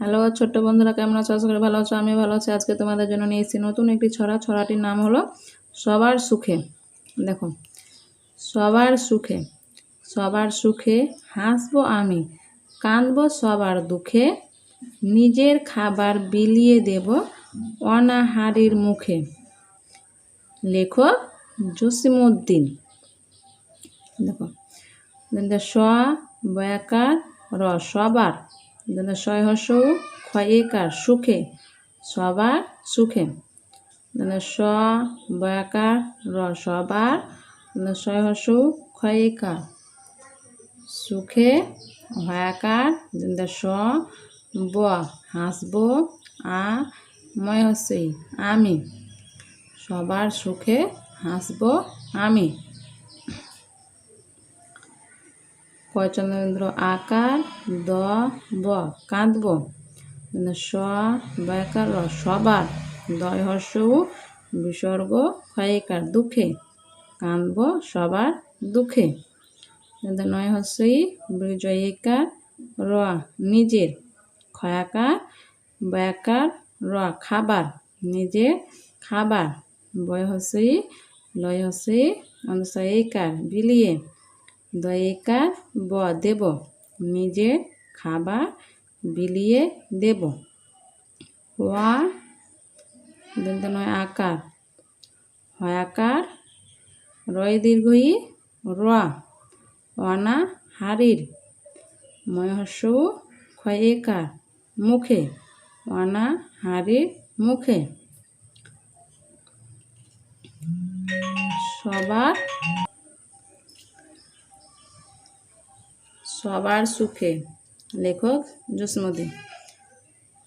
Hello, ছোট্ট বন্ধুরা, কেমন আছো? আশা করি ভালো আছো আমি ভালো আছি। আজকে তোমাদের জন্য নিয়ে এসেছি নতুন একটি ছড়া। ছড়াটির নাম হলো সবার সুখে। দেখো, সবার সুখে সবার সুখে হাসবো আমি, কাঁদবো সবার দুঃখে, নিজের খাবার বিলিয়ে দেব অনাহারির মুখে। লেখক জসিমউদ্দিন। দেখো স বয়াকার র, সবার। শয় হর্ষ ক্ষয়েকার সুখে, সবার সুখে। স বয়াকার র, সবার। শয় হর্ষ ক্ষয়েকার সুখে হয়াকার স, ব, হাসব, আ, ময় হচ্ছে আমি। সবার সুখে হাসব, আমি। কয়চন্দ্র আকার দ ব, কাঁদব। স বয়কার র, সবার দয় হর্ষ বিসর্গ ক্ষয়কার দুঃখে। কাঁদব সবার দুঃখে। নয় হর্ষই বিজয়িকার র, নিজের ক্ষয়াকার বয়াকার র, খাবার নিজের খাবার। বয় হর্ষই লয় হর্ষই অনুসয়িকার বিলিয়ে। দয়িকার ব দেব। নিজে খাবার বিলিয়ে দেব। ওয়া দন্ত নয়, আকার। হয়াকার রয় দীর্ঘই র অনা হারির। ময়হস্য ক্ষয়েকার মুখে। অনা হারির মুখে। সবার সবার সুখে। লেখক জসমুদ্দিন,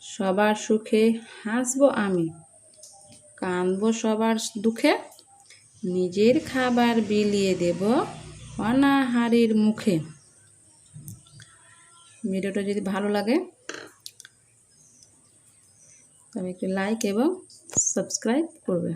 সবার সুখে হাসবো আমি কাঁদবো সবার দুঃখে, নিজের খাবার বিলিয়ে দেব অনাহারের মুখে। ভিডিওটা যদি ভালো লাগে তবে একটু লাইক এবং সাবস্ক্রাইব করবে।